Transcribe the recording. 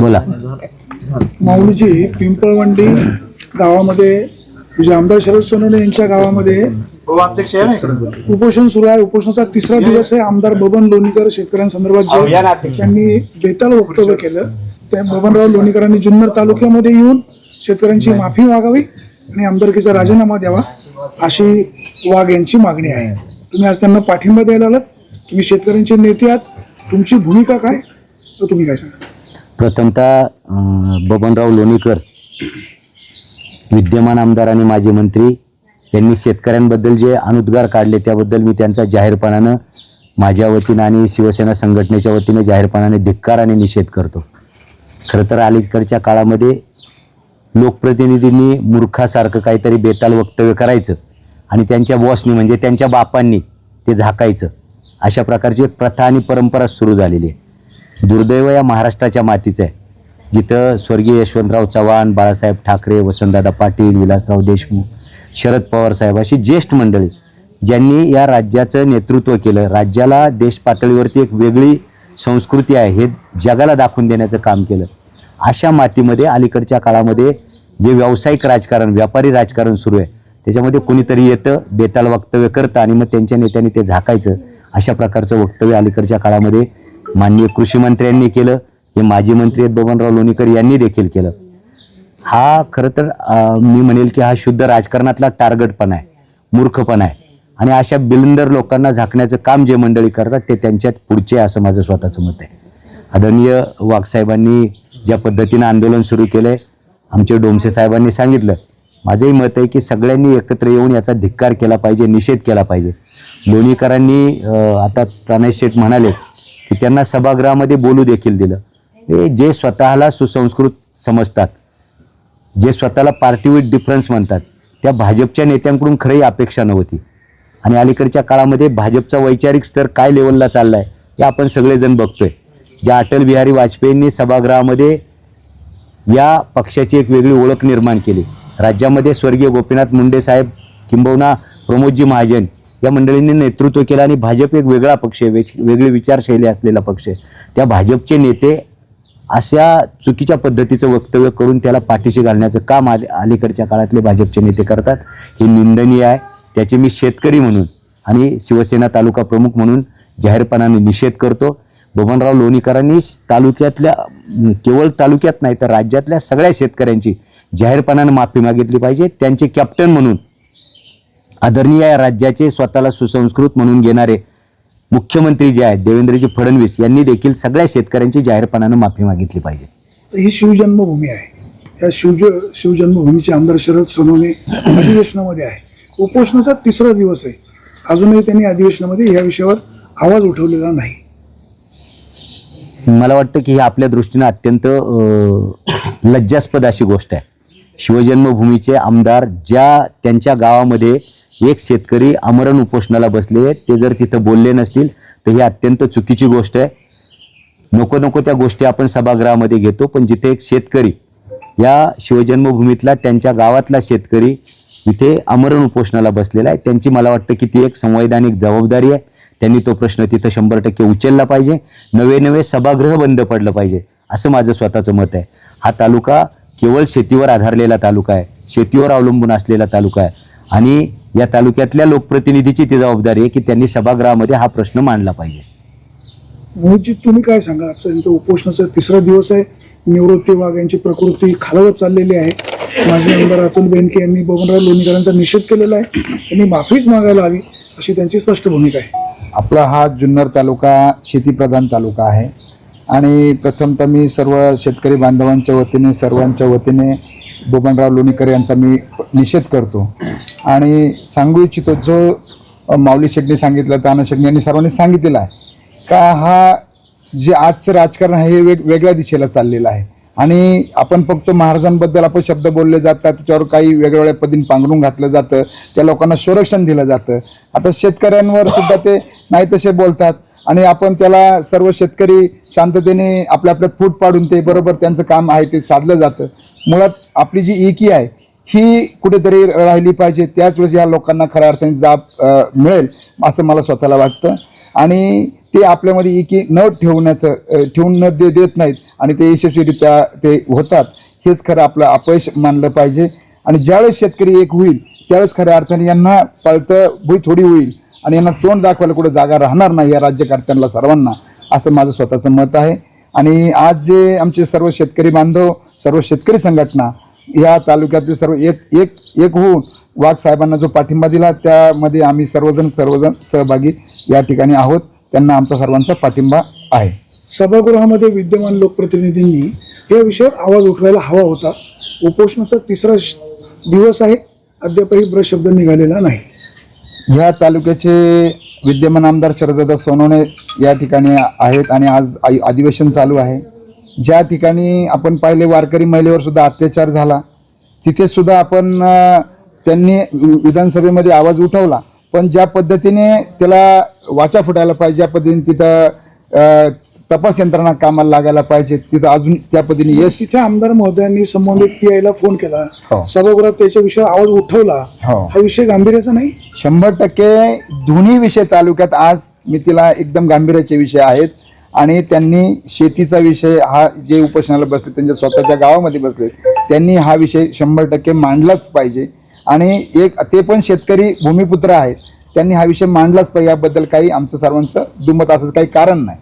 बोला. माऊलीची पिंपळवंडी गावामध्ये म्हणजे आमदार शरद सोनवणे यांच्या गावामध्ये उपोषण सुरू आहे. उपोषणाचा तिसरा दिवस आहे आमदार बबन लोणीकर शेतकऱ्यांसंदर्भात जे त्यांनी बेताल वक्तव्य केलं. त्या बबनराव लोणीकरांनी जुन्नर तालुक्यामध्ये येऊन शेतकऱ्यांची माफी मागावी आणि आमदारकीचा राजीनामा द्यावा अशी वाघ यांची मागणी आहे. तुम्ही आज त्यांना पाठिंबा द्यायला आलात. तुम्ही शेतकऱ्यांचे नेते आहात. तुमची भूमिका काय? तर तुम्ही काय सांगा प्रथमतः बबनराव लोणीकर विद्यमान आमदार आणि माजी मंत्री यांनी शेतकऱ्यांबद्दल जे अनुद्गार काढले त्याबद्दल मी त्यांचा जाहीरपणानं माझ्या वतीनं आणि शिवसेना संघटनेच्या वतीनं जाहीरपणाने धिक्कार आणि निषेध करतो. खरं तर अलीकडच्या काळामध्ये लोकप्रतिनिधींनी मूर्खासारखं काहीतरी बेताल वक्तव्य करायचं आणि त्यांच्या बॉसनी म्हणजे त्यांच्या बापांनी ते झाकायचं. अशा प्रकारची एक प्रथा आणि परंपरा सुरू झालेली आहे. दुर्दैव या महाराष्ट्राच्या मातीचं आहे. जिथं स्वर्गीय यशवंतराव चव्हाण बाळासाहेब ठाकरे वसंतदादा पाटील विलासराव देशमुख शरद पवार साहेब अशी ज्येष्ठ मंडळी ज्यांनी या राज्याचं नेतृत्व केलं. राज्याला देश पातळीवरती एक वेगळी संस्कृती आहे हे जगाला दाखवून देण्याचं काम केलं. अशा मातीमध्ये अलीकडच्या काळामध्ये जे व्यावसायिक राजकारण व्यापारी राजकारण सुरू आहे त्याच्यामध्ये कुणीतरी येतं बेताल वक्तव्य करतं आणि मग त्यांच्या नेत्याने ते झाकायचं अशा प्रकारचं वक्तव्य अलीकडच्या काळामध्ये माननीय कृषी मंत्र्यांनी केलं हे माजी मंत्री आहेत बबनराव लोणीकर यांनी देखील केलं. हा खरं तर मी म्हणेल की हा शुद्ध राजकारणातला टार्गेटपणा आहे मूर्खपणा आहे. आणि अशा बिलंदर लोकांना झाकण्याचं काम जे मंडळी करतात ते त्यांच्यात पुढचे आहे असं माझं स्वतःचं मत आहे. आदरणीय वाघसाहेबांनी ज्या पद्धतीनं आंदोलन सुरू केलं आहे आमचे डोमसे साहेबांनी सांगितलं माझंही मत आहे की सगळ्यांनी एकत्र येऊन याचा धिक्कार केला पाहिजे निषेध केला पाहिजे. लोणीकरांनी आता तनय शेठ म्हणाले की त्यांना सभागृहामध्ये बोलू देखील दिलं. हे जे स्वतःला सुसंस्कृत समजतात जे स्वतःला पार्टी विथ डिफरन्स म्हणतात त्या भाजपच्या नेत्यांकडून खरंही अपेक्षा नव्हती. आणि अलीकडच्या काळामध्ये भाजपचा वैचारिक स्तर काय लेवलला चालला आहे हे आपण सगळेजण बघतोय. ज्या अटल बिहारी वाजपेयींनी सभागृहामध्ये या पक्षाची एक वेगळी ओळख निर्माण केली. राज्यामध्ये स्वर्गीय गोपीनाथ मुंडे साहेब किंबहुना प्रमोदजी महाजन या मंडळींनी नेतृत्व केलं आणि भाजप एक वेगळा पक्ष आहे वेच- वेगळी विचारशैली असलेला पक्ष आहे. त्या भाजपचे नेते अशा चुकीच्या पद्धतीचं वक्तव्य करून त्याला पाठीशी घालण्याचं काम आले अलीकडच्या काळातले भाजपचे नेते करतात. हे निंदनीय आहे. त्याचे मी शेतकरी म्हणून आणि शिवसेना तालुका प्रमुख म्हणून जाहीरपणाने निषेध करतो. बबनराव लोणीकरांनी तालुक्यातल्या केवळ तालुक्यात नाही तर राज्यातल्या सगळ्या शेतकऱ्यांची जाहीरपणाने माफी मागितली पाहिजे. त्यांचे कॅप्टन म्हणून आदरणीय या राज्याचे स्वतःला सुसंस्कृत म्हणून घेणारे मुख्यमंत्री जे आहेत देवेंद्रजी फडणवीस यांनी देखील सगळ्या शेतकऱ्यांची जाहीरपणानं माफी मागितली पाहिजे. तर ही शिवजन्मभूमी आहे. या शिवज शिवजन्मभूमीचे आमदार शरद सोनवणे अधिवेशनामध्ये आहे. उपोषणाचा तिसरा दिवस आहे. अजूनही त्यांनी अधिवेशनामध्ये या विषयावर आवाज उठवलेला नाही. मला वाटतं की ही आपल्या दृष्टीनं अत्यंत लज्जास्पद अशी गोष्ट आहे. शिवजन्मभूमीचे आमदार ज्या त्यांच्या गावामध्ये एक शेतकरी आमरण उपोषणाला बसले ते जर तिथं बोलले नसतील तर ही अत्यंत चुकीची गोष्ट आहे. नको नको त्या गोष्टी आपण सभागृहामध्ये घेतो पण जिथे एक शेतकरी या शिवजन्मभूमीतला त्यांच्या गावातला शेतकरी इथे आमरण उपोषणाला बसलेला आहे त्यांची मला वाटतं की ती एक संवैधानिक जबाबदारी आहे. त्यांनी तो प्रश्न तिथं शंभर टक्के उचलला पाहिजे. नवे नवे सभागृह बंद पडलं पाहिजे असं माझं स्वतःचं मत आहे. हा तालुका केवळ शेतीवर आधारलेला तालुका आहे शेतीवर अवलंबून असलेला तालुका आहे. आणि या तालुक्यातल्या लोकप्रतिनिधीची ती जबाबदारी आहे की त्यांनी सभागृहामध्ये हा प्रश्न मांडला पाहिजे. मोहितजी तुम्ही काय सांगा? आजचा यांचा उपोषणाचा तिसरा दिवस आहे. निवृत्ती वाघ यांची प्रकृती खालावत चाललेली आहे. माजी आमदार अतुल बेनके यांनी बबनराव लोणीकरांचा निषेध केलेला आहे. त्यांनी माफीच मागायला हवी अशी त्यांची स्पष्ट भूमिका आहे. आपला हा जुन्नर तालुका शेतीप्रधान तालुका आहे. आणि प्रथमतः मी सर्व शेतकरी बांधवांच्या वतीने सर्वांच्या वतीने बबनराव लोणीकर यांचा मी निषेध करतो. आणि सांगू इच्छितो जो माऊली शेट्टी सांगितलं ताना शेट्टी यांनी सर्वांनी सांगितलेलं आहे का हा जे आजचं राजकारण आहे हे वेग वेगळ्या दिशेला चाललेलं आहे. आणि आपण फक्त महाराजांबद्दल आपण शब्द बोलले जातात त्याच्यावर काही वेगवेगळ्या पदीन पांघरून घातलं जातं त्या लोकांना संरक्षण दिलं जातं. आता शेतकऱ्यांवर सुद्धा ते नाही तसे बोलतात. आणि आपण त्याला सर्व शेतकरी शांततेने आपल्या आपल्यात फूट पाडून ते बरोबर त्यांचं काम आहे ते साधलं जातं. मुळात आपली जी एकी आहे ही कुठेतरी राहिली पाहिजे. त्याच वेळेस या लोकांना खऱ्या अर्थाने जाब मिळेल असं मला स्वतःला वाटतं. आणि ते आपल्यामध्ये एकी न ठेवण्याचं ठेवून न दे देत नाहीत आणि ते यशस्वीरित्या ते होतात. हेच खरं आपलं अपयश मानलं पाहिजे. आणि ज्यावेळेस शेतकरी एक होईल त्यावेळेस खऱ्या अर्थाने यांना पळतं भुई थोडी होईल आणि यांना तोंड दाखवायला कुठं जागा राहणार नाही या राज्यकर्त्यांना सर्वांना असं माझं स्वतःचं मत आहे. आणि आज जे आमचे सर्व शेतकरी बांधव सर्व शेतकरी संघटना या तालुक्यातले सर्व एक एक एक होऊन वाघ साहेबांना जो पाठिंबा दिला त्यामध्ये आम्ही सर्वजण सर्वजण सहभागी या ठिकाणी आहोत. त्यांना आमचा सर्वांचा पाठिंबा आहे. सभागृहामध्ये विद्यमान लोकप्रतिनिधींनी या विषयावर आवाज उठवायला हवा होता. उपोषणाचा तिसरा दिवस आहे. अद्यापही ब्रश शब्द निघालेला नाही. ह्या तालुक्याचे विद्यमान आमदार शरददादा सोनवणे या ठिकाणी आहेत आणि आज अधिवेशन चालू आहे. ज्या ठिकाणी आपण पाहिले वारकरी महिलेवर सुद्धा अत्याचार झाला तिथे सुद्धा आपण त्यांनी विधानसभेमध्ये आवाज उठवला. पण ज्या पद्धतीने त्याला वाचा फुटायला पाहिजे ज्या पद्धतीने तिथं तपास यंत्रणा कामाला लागायला पाहिजे तिथं अजून त्या पद्धतीने यश तिथे आमदार महोदयांनी संबंधित पी ला फोन केला. हो. सभागृहात त्याच्या विषयावर आवाज उठवला. हो. हा विषय गांभीर्याचा नाही? शंभर टक्के दोन्ही विषय तालुक्यात आज मी तिला एकदम गांभीर्याचे विषय आहेत. आणि त्यांनी शेतीचा विषय हा जे उपोषणाला बसले त्यांच्या स्वतःच्या गावामध्ये बसले त्यांनी हा विषय शंभर टक्के मांडलाच पाहिजे. आणि एक ते पण शेतकरी भूमिपुत्र आहेत त्यांनी हा विषय मांडलाच पाहिजे. याबद्दल काही आमचं सर्वांचं दुमत असं काही कारण नाही.